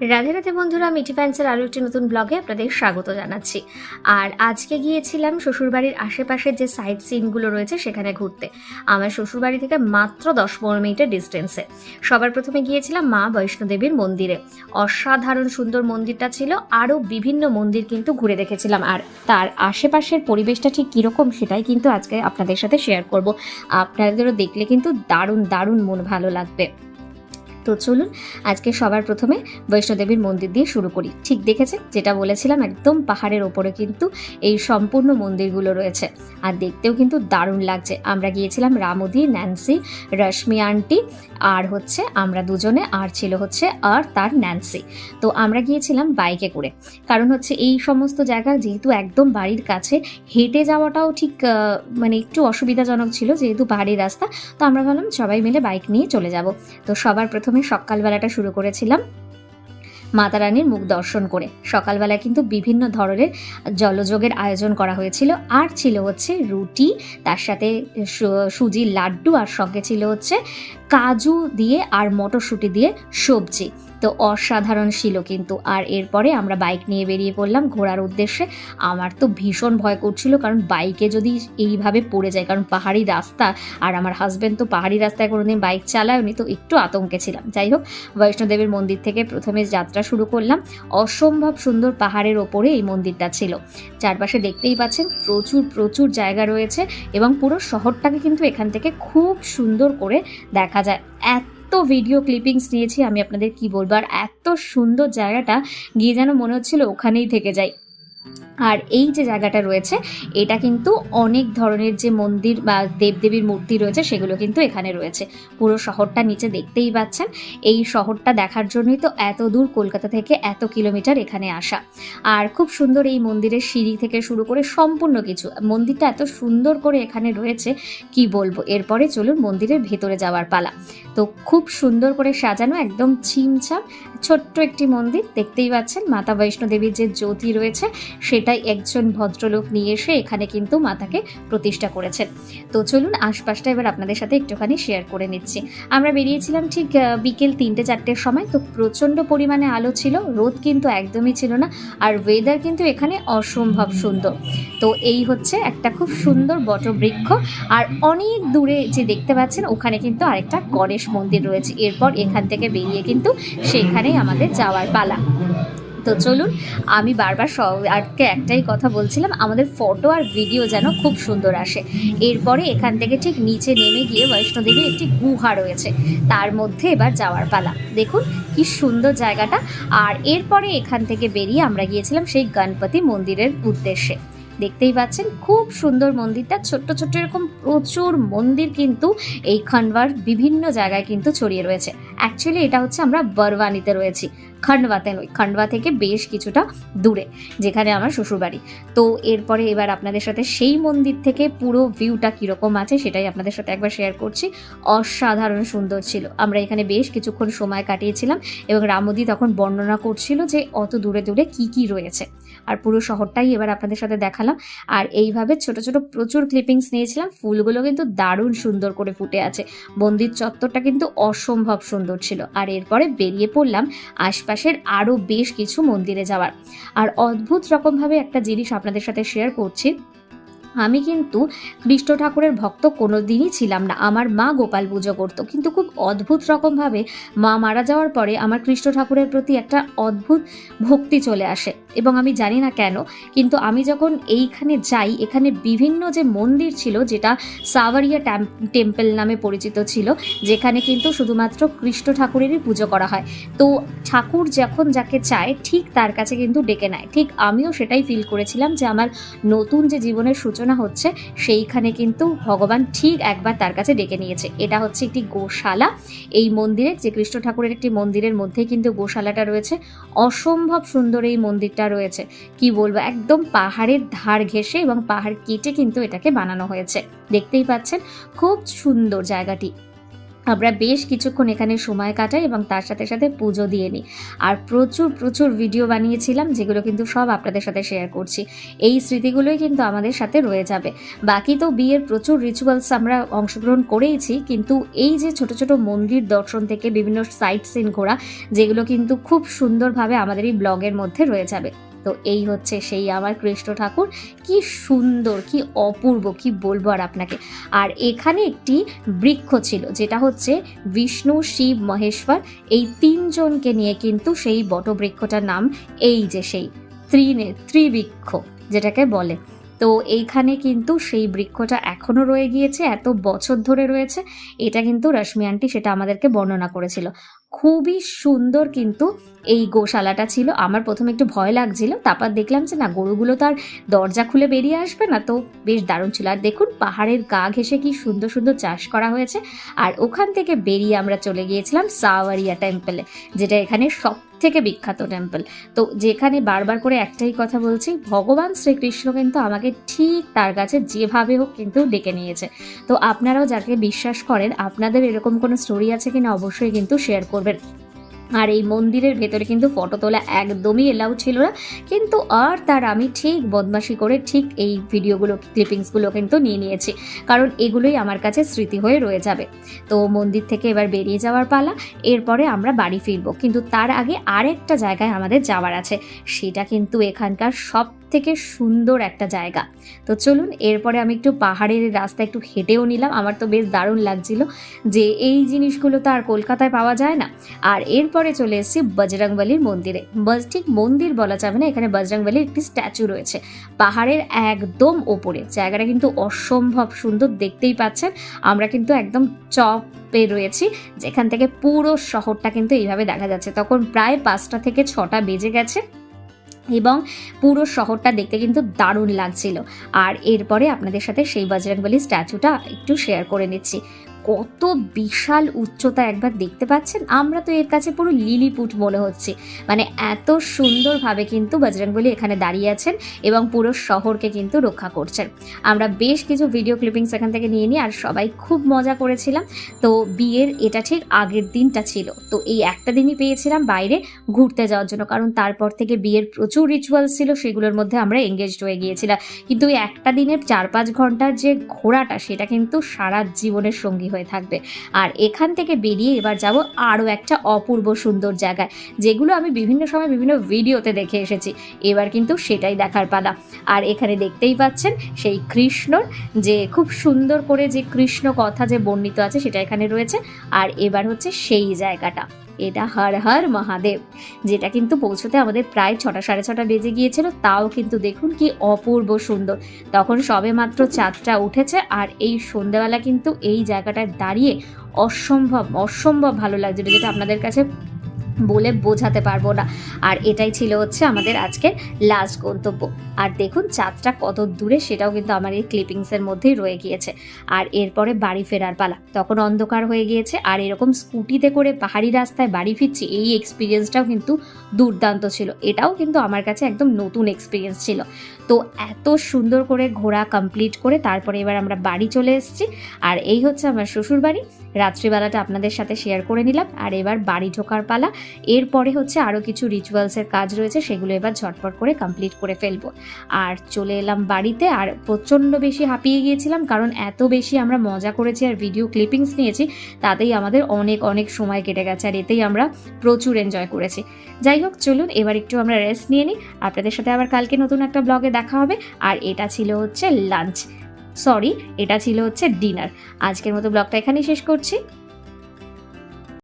রাধে রাধে বন্ধুরা, মিঠি প্যান্সের আরও একটি নতুন ব্লগে আপনাদের স্বাগত জানাচ্ছি। আর আজকে গিয়েছিলাম শ্বশুরবাড়ির আশেপাশের যে সাইট সিনগুলো রয়েছে সেখানে ঘুরতে। আমার শ্বশুরবাড়ি থেকে মাত্র দশ পনেরো মিনিটের ডিস্টেন্সে সবার প্রথমে গিয়েছিলাম মা বৈষ্ণোদেবীর মন্দিরে। অসাধারণ সুন্দর মন্দিরটা ছিল, আরও বিভিন্ন মন্দির কিন্তু ঘুরে দেখেছিলাম। আর তার আশেপাশের পরিবেশটা ঠিক কীরকম সেটাই কিন্তু আজকে আপনাদের সাথে শেয়ার করব। আপনাদেরও দেখলে কিন্তু দারুণ দারুণ মন ভালো লাগবে। তো চলুন আজকে সবার প্রথমে বৈষ্ণোদেবীর মন্দির দিয়ে শুরু করি। ঠিক দেখেছেন যেটা বলেছিলাম, একদম পাহাড়ের ওপরে কিন্তু এই সম্পূর্ণ মন্দিরগুলো রয়েছে। আর দেখতেও কিন্তু দারুণ লাগছে। আমরা গিয়েছিলাম রামুদি, ন্যান্সি, রশ্মি আন্টি, আর হচ্ছে আমরা দুজনে, আর ছিল হচ্ছে আর তার ন্যান্সি। তো আমরা গিয়েছিলাম বাইকে করে। কারণ হচ্ছে এই সমস্ত জায়গা যেহেতু একদম বাড়ির কাছে, হেঁটে যাওয়াটাও ঠিক মানে একটু অসুবিধাজনক ছিল যেহেতু পাহাড়ি রাস্তা। তো আমরা ভাবলাম সবাই মিলে বাইক নিয়ে চলে যাব। তো সবার প্রথমে সকালবেলাটা শুরু করেছিলাম মাতা রানীর মুখ দর্শন করে। সকালবেলা কিন্তু বিভিন্ন ধরনের জলযোগের আয়োজন করা হয়েছিল। আর ছিল হচ্ছে রুটি, তার সাথে সুজির লাড্ডু, আর সঙ্গে ছিল হচ্ছে কাজু দিয়ে আর মটরশুঁটি দিয়ে সবজি। তো অসাধারণ ছিল কিন্তু। আর এরপরে আমরা বাইক নিয়ে বেরিয়ে পড়লাম ঘোরার উদ্দেশ্যে। আমার তো ভীষণ ভয় করছিল, কারণ বাইকে যদি এইভাবে পড়ে যায়, কারণ পাহাড়ি রাস্তা, আর আমার হাজব্যান্ড তো পাহাড়ি রাস্তায় কোনোদিন বাইক চালায়নি, তো একটু আতঙ্কে ছিলাম। যাই হোক, বৈষ্ণোদেবীর মন্দির থেকে প্রথমে যাত্রা শুরু করলাম। অসম্ভব সুন্দর পাহাড়ের ওপরে এই মন্দিরটা ছিল। চারপাশে দেখতেই পাচ্ছেন, প্রচুর প্রচুর জায়গা রয়েছে এবং পুরো শহরটাকে কিন্তু এখান থেকে খুব সুন্দর করে দেখা যায়। এত ভিডিও ক্লিপিংস নিয়েছি, আমি আপনাদের কি বলব? আর এত সুন্দর জায়গাটা গিয়ে যেন মনে হচ্ছিল ওখানেই থেকে যাই। আর এই যে জায়গাটা রয়েছে, এটা কিন্তু অনেক ধরনের যে মন্দির বা দেবদেবীর মূর্তি রয়েছে, সেগুলো কিন্তু এখানে রয়েছে। পুরো শহরটা নিচে দেখতেই পাচ্ছেন। এই শহরটা দেখার জন্যই তো এত দূর কলকাতা থেকে এত কিলোমিটার এখানে আসা। আর খুব সুন্দর এই মন্দিরের সিঁড়ি থেকে শুরু করে সম্পূর্ণ কিছু। মন্দিরটা এত সুন্দর করে এখানে রয়েছে, কি বলব? এরপরে চলুন মন্দিরের ভেতরে যাওয়ার পালা। তো খুব সুন্দর করে সাজানো, একদম ছিমছাম ছোট্ট একটি মন্দির। দেখতেই পাচ্ছেন মাতা বৈষ্ণোদেবীর যে জ্যোতি রয়েছে, সেটাই একজন ভদ্রলোক নিয়ে এসে এখানে কিন্তু মাতাকে প্রতিষ্ঠা করেছেন। তো চলুন আশপাশটা এবার আপনাদের সাথে একটুখানি শেয়ার করে নিচ্ছি। আমরা বেরিয়েছিলাম ঠিক বিকেল তিনটে চারটের সময়। তো প্রচণ্ড পরিমাণে আলো ছিল, রোদ কিন্তু একদমই ছিল না, আর ওয়েদার কিন্তু এখানে অসম্ভব সুন্দর। তো এই হচ্ছে একটা খুব সুন্দর বটবৃক্ষ। আর অনেক দূরে যে দেখতে পাচ্ছেন, ওখানে কিন্তু আরেকটা গণেশ মন্দির রয়েছে। এরপর এখান থেকে বেরিয়ে কিন্তু সেখানেই আমাদের যাওয়ার পালা। তো চলুন, আমি বারবার সব আরকে একটাই কথা বলছিলাম, আমাদের ফটো আর ভিডিও যেন খুব সুন্দর আসে। এরপরে এখান থেকে ঠিক নিচে নেমে গিয়ে বৈষ্ণোদেবীর একটি গুহা রয়েছে। তার মধ্যে এবার যাওয়ার পালা। দেখুন, কি সুন্দর জায়গাটা। আর এরপরে এখান থেকে বেরিয়ে আমরা গিয়েছিলাম সেই গণপতি মন্দিরের উদ্দেশ্যে। দেখতেই পাচ্ছেন, খুব সুন্দর মন্দিরটা। ছোট্ট ছোট্ট এরকম প্রচুর মন্দির কিন্তু এই খান্ডবার বিভিন্ন জায়গায় কিন্তু ছড়িয়ে রয়েছে। অ্যাকচুয়ালি এটা হচ্ছে আমরা বরওয়ানিতে রয়েছি খান্ডওয়াতে নই খান্ডওয়া থেকে বেশ কিছুটা দূরে, যেখানে আমার শ্বশুরবাড়ি। তো এরপরে এবার আপনাদের সাথে সেই মন্দির থেকে পুরো ভিউটা কীরকম আছে সেটাই আপনাদের সাথে একবার শেয়ার করছি। অসাধারণ সুন্দর ছিল। আমরা এখানে বেশ কিছুক্ষণ সময় কাটিয়েছিলাম এবং রামদি তখন বর্ণনা করছিল যে অত দূরে দূরে কি কি রয়েছে। আর পুরো শহরটাই এবার আপনাদের সাথে দেখালাম। আর এইভাবে ছোট ছোট প্রচুর ক্লিপিংস নিয়েছিলাম। ফুলগুলো কিন্তু দারুণ সুন্দর করে ফুটে আছে। মন্দির চত্বরটা কিন্তু অসম্ভব সুন্দর ছিল। আর এরপরে বেরিয়ে পড়লাম আশপাশের আরও বেশ কিছু মন্দিরে যাওয়ার। আর অদ্ভুত রকমভাবে একটা জিনিস আপনাদের সাথে শেয়ার করছি। আমি কিন্তু কৃষ্ণ ঠাকুরের ভক্ত কোনো দিনই ছিলাম না। আমার মা গোপাল পুজো করতো। কিন্তু খুব অদ্ভুত রকমভাবে মা মারা যাওয়ার পরে আমার কৃষ্ণ ঠাকুরের প্রতি একটা অদ্ভুত ভক্তি চলে আসে। এবং আমি জানি না কেন, কিন্তু আমি যখন এইখানে যাই, এখানে বিভিন্ন যে মন্দির ছিল, যেটা সাওয়ারিয়া টেম্পল নামে পরিচিত ছিল, যেখানে কিন্তু শুধুমাত্র কৃষ্ণ ঠাকুরেরই পুজো করা হয়। তো ঠাকুর যখন যাকে চায়, ঠিক তার কাছে কিন্তু ডেকে নেয়। ঠিক আমিও সেটাই ফিল করেছিলাম যে আমার নতুন যে জীবনের সূচনা হচ্ছে, সেইখানে কিন্তু ভগবান ঠিক একবার তার কাছে ডেকে নিয়েছে। এটা হচ্ছে একটি গোশালা। এই মন্দিরে যে কৃষ্ণ ঠাকুরের একটি মন্দিরের মধ্যে কিন্তু গোশালাটা রয়েছে। অসম্ভব সুন্দর এই মন্দিরটা রয়েছে। কি বলব, একদম পাহাড়ের ধার ঘেসে এবং পাহাড় কেটে কিন্তু এটাকে বানানো হয়েছে। দেখতেই পাচ্ছেন, খুব সুন্দর জায়গাটি। আমরা বেশ কিছুক্ষণ এখানে সময় কাটাই এবং তার সাথে সাথে পুজো দিয়ে নিই। আর প্রচুর প্রচুর ভিডিও বানিয়েছিলাম, যেগুলো কিন্তু সব আপনাদের সাথে শেয়ার করছি। এই স্মৃতিগুলোই কিন্তু আমাদের সাথে রয়ে যাবে। বাকি তো বিয়ের প্রচুর রিচুয়ালস আমরা অংশগ্রহণ করেইছি, কিন্তু এই যে ছোট ছোট মন্দির দর্শন থেকে বিভিন্ন সাইট সিন ঘোরা, যেগুলো কিন্তু খুব সুন্দরভাবে আমাদের এই ব্লগের মধ্যে রয়ে যাবে। তো এই হচ্ছে সেই আমার কৃষ্ণ ঠাকুর। কি সুন্দর, কি অপূর্ব, কি বলব আর আপনাকে। আর এখানে একটি বৃক্ষ ছিল, যেটা হচ্ছে বিষ্ণু, শিব, মহেশ্বর, এই তিনজনকে নিয়ে কিন্তু সেই বটবৃক্ষটার নাম এই যে সেই ত্রিনে, ত্রিবৃক্ষ যেটাকে বলে। তো এইখানে কিন্তু সেই বৃক্ষটা এখনও রয়ে গিয়েছে, এত বছর ধরে রয়েছে। এটা কিন্তু রশ্মি আন্টি সেটা আমাদেরকে বর্ণনা করেছিল। খুবই সুন্দর কিন্তু এই গোশালাটা ছিল। আমার প্রথমে একটু ভয় লাগছিল, তারপর দেখলাম যে না, গরুগুলো তার দরজা খুলে বেরিয়ে আসবে না, তো বেশ দারুণ ছিল। আর দেখুন, পাহাড়ের গা ঘেসে কি সুন্দর সুন্দর চাষ করা হয়েছে। আর ওখান থেকে বেরিয়ে আমরা চলে গিয়েছিলাম সাওয়ারিয়া টেম্পলে যেটা এখানে সব থেকে বিখ্যাত টেম্পল তো যেখানে বারবার করে একটাই কথা বলছি, ভগবান শ্রীকৃষ্ণ কিন্তু আমাকে ঠিক তার কাছে যেভাবে হোক কিন্তু ডেকে নিয়েছে। তো আপনারাও যাকে বিশ্বাস করেন, আপনাদের এরকম কোনো স্টোরি আছে কিনা অবশ্যই কিন্তু শেয়ার করবেন। আর এই মন্দিরের ভেতরে কিন্তু ফটো তোলা একদমই এলাউ ছিল না। কিন্তু আর তার আমি ঠিক বদমাশি করে ঠিক এই ভিডিওগুলো ক্লিপিংসগুলো কিন্তু নিয়ে নিয়েছি। কারণ এগুলোই আমার কাছে স্মৃতি হয়ে রয়ে যাবে। তো মন্দির থেকে এবার বেরিয়ে যাওয়ার পালা, এরপরে আমরা বাড়ি ফিরবো। কিন্তু তার আগে আরেকটা জায়গায় আমাদের যাওয়ার আছে। সেটা কিন্তু এখানকার সব থেকে সুন্দর একটা জায়গা। তো চলুন, এরপরে আমি একটু পাহাড়ের রাস্তা একটু হেঁটেও নিলাম। আমার তো বেশ দারুণ লাগছিল যে এই জিনিসগুলো তো আর কলকাতায় পাওয়া যায় না। আর এরপরে চলে এসেছি বজরংবলির মন্দিরে। ঠিক মন্দির বলা যাবে না, এখানে বজরংবলির একটি স্ট্যাচু রয়েছে। পাহাড়ের একদম ওপরে। জায়গাটা কিন্তু অসম্ভব সুন্দর দেখতেই পাচ্ছেন। আমরা কিন্তু একদম চপে রয়েছি, যেখান থেকে পুরো শহরটা কিন্তু এইভাবে দেখা যাচ্ছে। তখন প্রায় পাঁচটা থেকে ছটা বেজে গেছে। এবং পুরো শহরটা দেখতে কিন্তু দারুণ লাগছিল। আর এরপরে আপনাদের সাথে সেই বজরংবলী স্ট্যাচুটা একটু শেয়ার করে নিচ্ছি। কত বিশাল উচ্চতা একবার দেখতে পাচ্ছেন? আমরা তো এর কাছে পুরো লিলিপুট মনে হচ্ছে। মানে এত সুন্দরভাবে কিন্তু বজরংবলী এখানে দাঁড়িয়ে আছেন এবং পুরো শহরকে কিন্তু রক্ষা করছেন। আমরা বেশ কিছু ভিডিও ক্লিপিংস এখান থেকে নিয়ে নিই আর সবাই খুব মজা করেছিলাম। তো বিয়ের এটা ঠিক আগের দিনটা ছিল। তো এই একটা দিনই পেয়েছিলাম বাইরে ঘুরতে যাওয়ার জন্য। কারণ তারপর থেকে বিয়ের প্রচুর রিচুয়ালস ছিল, সেগুলোর মধ্যে আমরা এঙ্গেজড হয়ে গিয়েছিলাম। কিন্তু ওই একটা দিনের চার পাঁচ ঘণ্টার যে ঘোরাটা, সেটা কিন্তু সারা জীবনের সঙ্গী হয়ে থাকবে। আর এখান থেকে বেরিয়ে এবার যাব আরও একটা অপূর্ব সুন্দর জায়গায়, যেগুলো আমি বিভিন্ন সময় বিভিন্ন ভিডিওতে দেখে এসেছি। এবার কিন্তু সেটাই দেখার পালা। আর এখানে দেখতেই পাচ্ছেন সেই কৃষ্ণর যে খুব সুন্দর করে যে কৃষ্ণ কথা যে বর্ণিত আছে সেটা এখানে রয়েছে। আর এবার হচ্ছে সেই জায়গাটা। এটা হর হর মহাদেব, যেটা কিন্তু পৌঁছতে আমাদের প্রায় ছটা, সাড়ে ছটা বেজে গিয়েছিল, তাও কিন্তু দেখুন কি অপূর্ব সুন্দর। তখন সবে মাত্র চাঁদটা উঠেছে আর এই সন্ধ্যাবেলা কিন্তু এই জায়গাটায় দাঁড়িয়ে অসম্ভব অসম্ভব ভালো লাগছিল, যেটা আপনাদের কাছে বলে বোঝাতে পারব না। আর এটাই ছিল হচ্ছে আমাদের আজকের লাস্ট গন্তব্য। আর দেখুন, চাঁদটা কত দূরে সেটাও কিন্তু আমার এই ক্লিপিংসের মধ্যেই রয়ে গিয়েছে। আর এরপরে বাড়ি ফেরার পালা। তখন অন্ধকার হয়ে গিয়েছে, আর এরকম স্কুটিতে করে পাহাড়ি রাস্তায় বাড়ি ফিরছি, এই এক্সপিরিয়েন্সটাও কিন্তু দুর্দান্ত ছিল। এটাও কিন্তু আমার কাছে একদম নতুন এক্সপিরিয়েন্স ছিল। তো এত সুন্দর করে ঘোরা কমপ্লিট করে তারপরে এবার আমরা বাড়ি চলে এসেছি। আর এই হচ্ছে আমার শ্বশুর বাড়ি রাত্রিবেলাটা আপনাদের সাথে শেয়ার করে নিলাম। আর এবার বাড়ি ঢোকার পালা। এরপরে হচ্ছে আরও কিছু রিচুয়ালসের কাজ রয়েছে, সেগুলো এবার ঝটপট করে কমপ্লিট করে ফেলব। আর চলে এলাম বাড়িতে, আর প্রচণ্ড বেশি হাঁপিয়ে গিয়েছিলাম, কারণ এত বেশি আমরা মজা করেছি আর ভিডিও ক্লিপিংস নিয়েছি, তাতেই আমাদের অনেক অনেক সময় কেটে গেছে, আর এতেই আমরা প্রচুর এনজয় করেছি। যাই হোক, চলুন এবার একটু আমরা রেস্ট নিয়ে নিই। আপনাদের সাথে আবার কালকে নতুন একটা ব্লগে দেখা হবে, আর এটা ছিল হচ্ছে লাঞ্চ সরি এটা ছিল হচ্ছে ডিনার আজকের মতো ব্লগটা এখানেই শেষ করছি।